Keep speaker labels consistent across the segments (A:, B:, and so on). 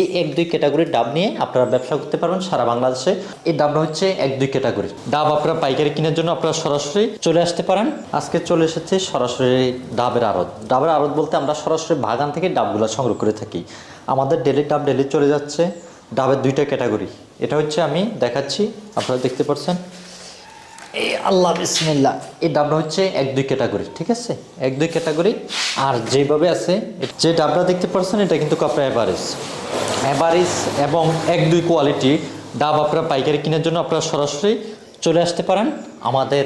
A: এই এক, দুই ক্যাটাগরির ডাব নিয়ে আপনারা ব্যবসা করতে পারবেন সারা বাংলাদেশে। এই ডাবটা হচ্ছে এক, দুই ক্যাটাগরি ডাব আপনারা পাইকারি কেনার জন্য আপনারা সরাসরি চলে আসতে পারেন। আজকে চলে এসেছে সরাসরি ডাবের আড়ত। ডাবের আড়ত বলতে আমরা সরাসরি বাগান থেকে ডাবগুলো সংগ্রহ করে থাকি। আমাদের ডেলি ডাব ডেলি চলে যাচ্ছে। ডাবের দুইটা ক্যাটাগরি এটা হচ্ছে আমি দেখাচ্ছি, আপনারা দেখতে পাচ্ছেন। আল্লাহ বিসমিল্লা এই ডাবটা হচ্ছে এক দুই ক্যাটাগরি, ঠিক আছে? এক দুই ক্যাটাগরি। আর যেভাবে আছে, যে ডাবটা দেখতে পাচ্ছেন এটা কিন্তু আপনার অ্যাভারেজ অ্যাভারেজ এবং এক দুই কোয়ালিটি ডাব আপনারা পাইকারি কেনার জন্য আপনারা সরাসরি চলে আসতে পারেন আমাদের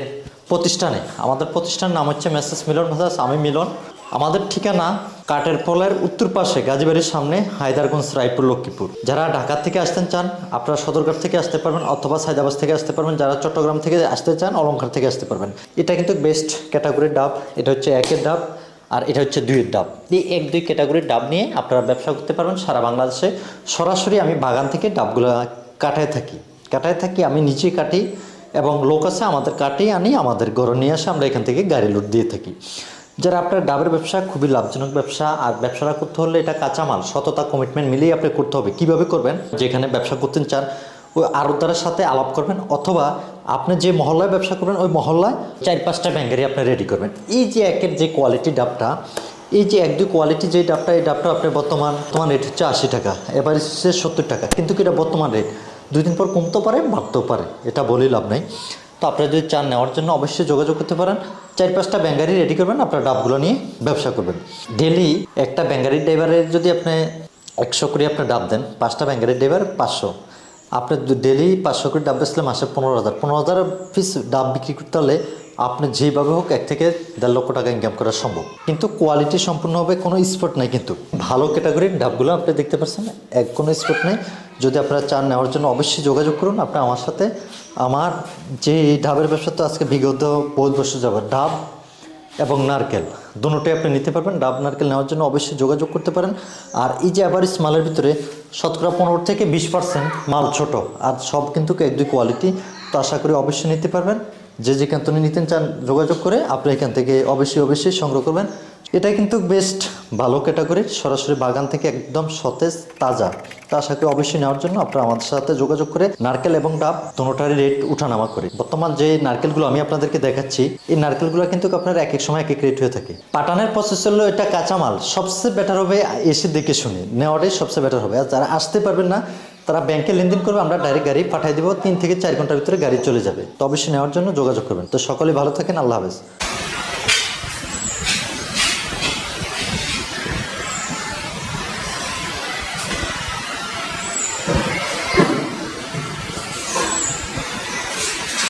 A: প্রতিষ্ঠানে। আমাদের প্রতিষ্ঠানের নাম হচ্ছে মেসেস মিলন ভাদাস আমি মিলন। আমাদের ঠিকানা কাটের পলের উত্তর পাশে গাজীবাড়ির সামনে হায়দারগঞ্জ, রায়পুর, লক্ষ্মীপুর। যারা ঢাকা থেকে আসতে চান, আপনারা সদরঘাট থেকে আসতে পারবেন অথবা সাইদাবাস থেকে আসতে পারবেন। যারা চট্টগ্রাম থেকে আসতে চান অলঙ্কার থেকে আসতে পারবেন। এটা কিন্তু বেস্ট ক্যাটাগরির ডাব। এটা হচ্ছে একের ডাব আর এটা হচ্ছে দুইয়ের ডাব। এই এক দুই ক্যাটাগরির ডাব নিয়ে আপনারা ব্যবসা করতে পারবেন সারা বাংলাদেশে। সরাসরি আমি বাগান থেকে ডাবগুলো কাটায় থাকি। কাটায় থাকি, আমি নিজেই কাটি এবং লোক আছে আমাদের কাটি আনি, আমাদের ঘরে নিয়ে আসে আমরা এখান থেকে গাড়ি লোড দিয়ে থাকি। যারা আপনার ডাবের ব্যবসা, খুবই লাভজনক ব্যবসা, আর ব্যবসাটা করতে হলে এটা কাঁচামাল, সততা কমিটমেন্ট মিলিয়ে আপনি করতে হবে। কীভাবে করবেন? যেখানে ব্যবসা করতে চান ওই আরতদারের সাথে আলাপ করবেন, অথবা আপনি যে মহল্লায় ব্যবসা করবেন, ওই মহল্লায় চার পাঁচটা ব্যাঙ্গারি আপনি রেডি করবেন। এই যে একের যে কোয়ালিটি ডাবটা, এই যে এক দুই কোয়ালিটি যে ডাবটা, এই ডাবটা আপনি বর্তমান তোমার রেট হচ্ছে আশি টাকা, এবার হচ্ছে সত্তর টাকা। কিন্তু কি এটা বর্তমান রেট দুই দিন পর কমতেও পারে, বাড়তেও পারে, এটা বলে লাভ নাই। তো আপনারা যদি চান নেওয়ার জন্য অবশ্যই যোগাযোগ করতে পারেন। চার পাঁচটা ব্যাঙ্গারি রেডি করবেন আপনার ডাবগুলো নিয়ে ব্যবসা করবেন। ডেলি একটা ব্যাঙ্গারি ড্রাইভারের যদি আপনি একশো করে আপনি ডাব দেন, পাঁচটা ব্যাঙ্গারি ড্রাইভার পাঁচশো। আপনি ডেলি পাঁচশো করে ডাব বেচলে মাসে পনেরো হাজার। পনেরো হাজার পিস ডাব বিক্রি করতে হলে আপনি যেভাবে হোক এক থেকে দেড় লক্ষ টাকা ইনকাম করা সম্ভব। কিন্তু কোয়ালিটি সম্পূর্ণ হবে কোনো স্পট নাই কিন্তু। ভালো ক্যাটাগরির ডাবগুলো আপনি দেখতে পাচ্ছেন, এক কোনো স্পট নেই। যদি আপনারা চান নেওয়ার জন্য অবশ্যই যোগাযোগ করুন। আপনি আমার সাথে। আমার যে ডাবের ব্যবসা তো আজকে বিগত বহুত বছর যাবে ডাব এবং নারকেল, দুটোই আপনি নিতে পারবেন। ডাব নারকেল নেওয়ার জন্য অবশ্যই যোগাযোগ করতে পারেন। আর এই যে অ্যাভারেজ মালের ভিতরে শতকরা পনেরো থেকে বিশ পার্সেন্ট মাল ছোট, আর সব কিন্তু এক দুই কোয়ালিটি তো আশা করি অবশ্যই নিতে পারবেন। যে যেখান থেকে নিতে চান যোগাযোগ করে আপনি এখান থেকে অবশ্যই অবশ্যই সংগ্রহ করবেন। এটা কিন্তু বেস্ট ভালো ক্যাটাগরি সরাসরি বাগান থেকে একদম সতেজ, তাজা। তা আশা করি অবশ্যই নেওয়ার জন্য আপনারা আমাদের সাথে যোগাযোগ করে নারকেল এবং ডাব দুটোটারই রেট উঠানামা করে। বর্তমান যে নারকেলগুলো আমি আপনাদেরকে দেখাচ্ছি, এই নারকেলগুলো কিন্তু আপনার এক এক সময় এক এক রেট হয়ে থাকে। পাটানের প্রসেস হলো এটা কাঁচামাল। সবচেয়ে বেটার হবে এসে দেখে শুনে। নেওয়াটাই সবচেয়ে বেটার হবে। আর যারা আসতে পারবেন না, তারা ব্যাংকে লেনদেন করবে, আমরা ডাইরেক্ট গাড়ি পাঠিয়ে দেবো। তিন থেকে চার ঘণ্টার ভিতরে গাড়ি চলে যাবে। তো অবশ্যই নেওয়ার জন্য যোগাযোগ করবেন। তো সকলে ভালো থাকেন। আল্লাহ হাফেজ।